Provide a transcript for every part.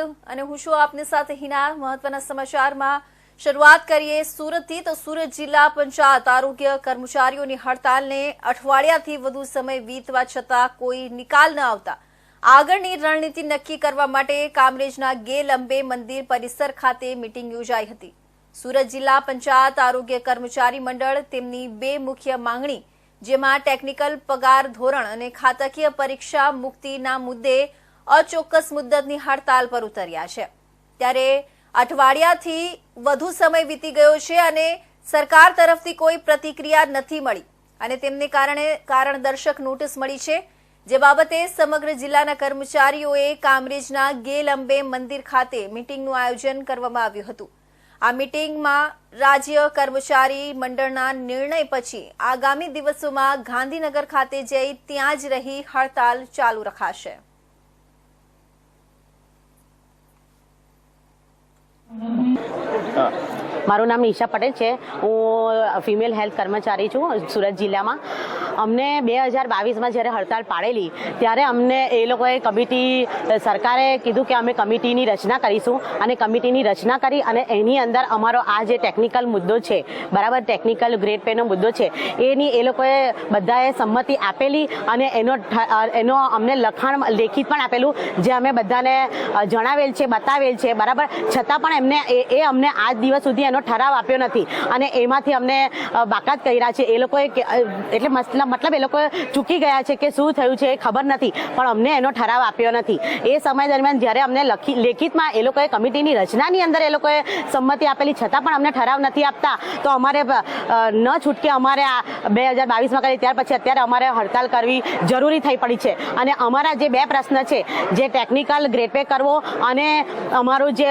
અને હું છું આપની સાથે હિના. મહત્વના સમાચારમાં શરૂઆત કરીએ સુરતથી. તો સુરત જિલ્લા પંચાયત આરોગ્ય કર્મચારીઓની હડતાલને અઠવાડિયાથી વધુ સમય વીતવા છતાં કોઈ નિકાલ ન આવતા. આગળની રણનીતિ નક્કી કરવા માટે કામરેજના ગેલ અંબે મંદિર પરિસર ખાતે મીટિંગ યોજાઈ હતી. સુરત જિલ્લા પંચાયત આરોગ્ય કર્મચારી મંડળ તેમની બે મુખ્ય માંગણી, જેમાં ટેકનિકલ પગાર ધોરણ અને ખાતાકીય પરીક્ષા મુક્તિના મુદ્દે અચોક્કસ મુદ્દતની હડતાલ પર ઉતર્યા છે. ત્યારે અઠવાડિયાથી વધુ સમય વીતી ગયો છે અને સરકાર તરફથી કોઈ પ્રતિક્રિયા નથી મળી અને તેમને કારણે કારણદર્શક નોટિસ મળી છે. જે બાબતે સમગ્ર જિલ્લાના કર્મચારીઓએ કામરેજના ગેલ અંબે મંદિર ખાતે મીટિંગનું આયોજન કરવામાં આવ્યું હતું. આ મીટિંગમાં રાજ્ય કર્મચારી મંડળના નિર્ણય પછી આગામી દિવસોમાં ગાંધીનગર ખાતે જઈ ત્યાં જ રહી હડતાલ ચાલુ રખાશે. મારું નામ ઈશા પટેલ છે. હું ફિમેલ હેલ્થ કર્મચારી છું સુરત જિલ્લામાં. અમને બે હજાર બાવીસમાં જ્યારે હડતાલ પાડેલી, ત્યારે અમને એ લોકોએ કમિટી સરકારે કીધું કે અમે કમિટીની રચના કરીશું અને કમિટીની રચના કરી અને એની અંદર અમારો આ જે ટેકનિકલ મુદ્દો છે, બરાબર ટેકનિકલ ગ્રેડ પેનો મુદ્દો છે, એની એ લોકોએ બધાએ સંમતિ આપેલી અને એનો એનો અમને લખાણ લેખિત પણ આપેલું, જે અમે બધાને જણાવેલ છે, બતાવેલ છે, બરાબર? છતાં પણ એમને એ અમને આજ દિવસ સુધી એનો ઠરાવ આપ્યો નથી અને એમાંથી અમને બાકાત કર્યા છે. એ લોકોએ એટલે મતલબ મતલબ એ લોકો ચૂકી ગયા છે કે શું થયું છે એ ખબર નથી, પણ અમને એનો ઠરાવ આપ્યો નથી. એ સમય દરમિયાન જ્યારે અમને લખી, લેખિતમાં એ લોકોએ કમિટીની રચનાની અંદર એ લોકોએ સંમતિ આપેલી, છતાં પણ અમને ઠરાવ નથી આપતા, તો અમારે ન છૂટકે અમારે આ બે હજાર બાવીસમાં કરી, ત્યાર પછી અત્યારે અમારે હડતાલ કરવી જરૂરી થઈ પડી છે. અને અમારા જે બે પ્રશ્ન છે, જે ટેકનિકલ ગ્રેડ પે કરવો અને અમારું જે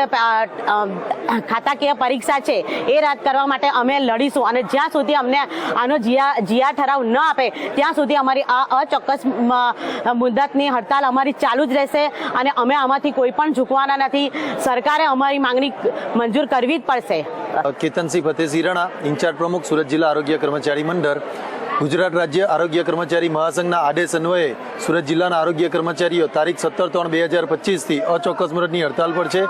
ખાતાકીય પરીક્ષા છે, એ રદ કરવા માટે અમે લડીશું. અને જ્યાં સુધી અમને આનો જીઆર જીઆર ઠરાવ ન આપે ત્યાં સુધી અમારી આ અચોક્કસ મુદ્દતની હડતાલ અમારી ચાલુ જ રહેશે અને અમે આમાંથી કોઈ પણ ઝૂકવાના નથી. સરકારે અમારી માંગણી મંજૂર કરવી જ પડશે. કેતનસિંહ ફતેસિંહ રાણા ઇન્ચાર્જ પ્રમુખ, સુરત જિલ્લા આરોગ્ય કર્મચારી મંડળ. ગુજરાત રાજ્ય આરોગ્ય કર્મચારી મહાસંઘના આદેશ અન્વયે સુરત જિલ્લાના આરોગ્ય કર્મચારીઓ તારીખ સત્તર ત્રણ બે હજાર પચીસથી અચોક્કસ મુદતની હડતાલ પર છે.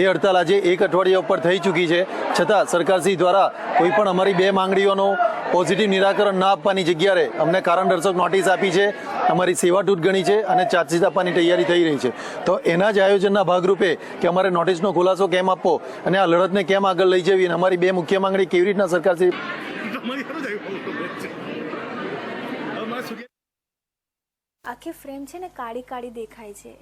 એ હડતાલ આજે એક અઠવાડિયા ઉપર થઈ ચૂકી છે. છતાં સરકારશ્રી દ્વારા કોઈ પણ અમારી બે માંગણીઓનું પોઝિટિવ નિરાકરણ ના આપવાની જગ્યાએ અમને કારણદર્શક નોટિસ આપી છે અમારી સેવા તૂટ ગણી છે અને ચાર્જશીટ આપવાની તૈયારી થઈ રહી છે. તો એના જ આયોજનના ભાગરૂપે કે અમારે નોટિસનો ખુલાસો કેમ આપવો અને આ લડતને કેમ આગળ લઈ જવી અને અમારી બે મુખ્ય માંગણી કેવી રીતના સરકારશ્રી આખી ફ્રેમ છે ને કાળી કાળી દેખાય છે.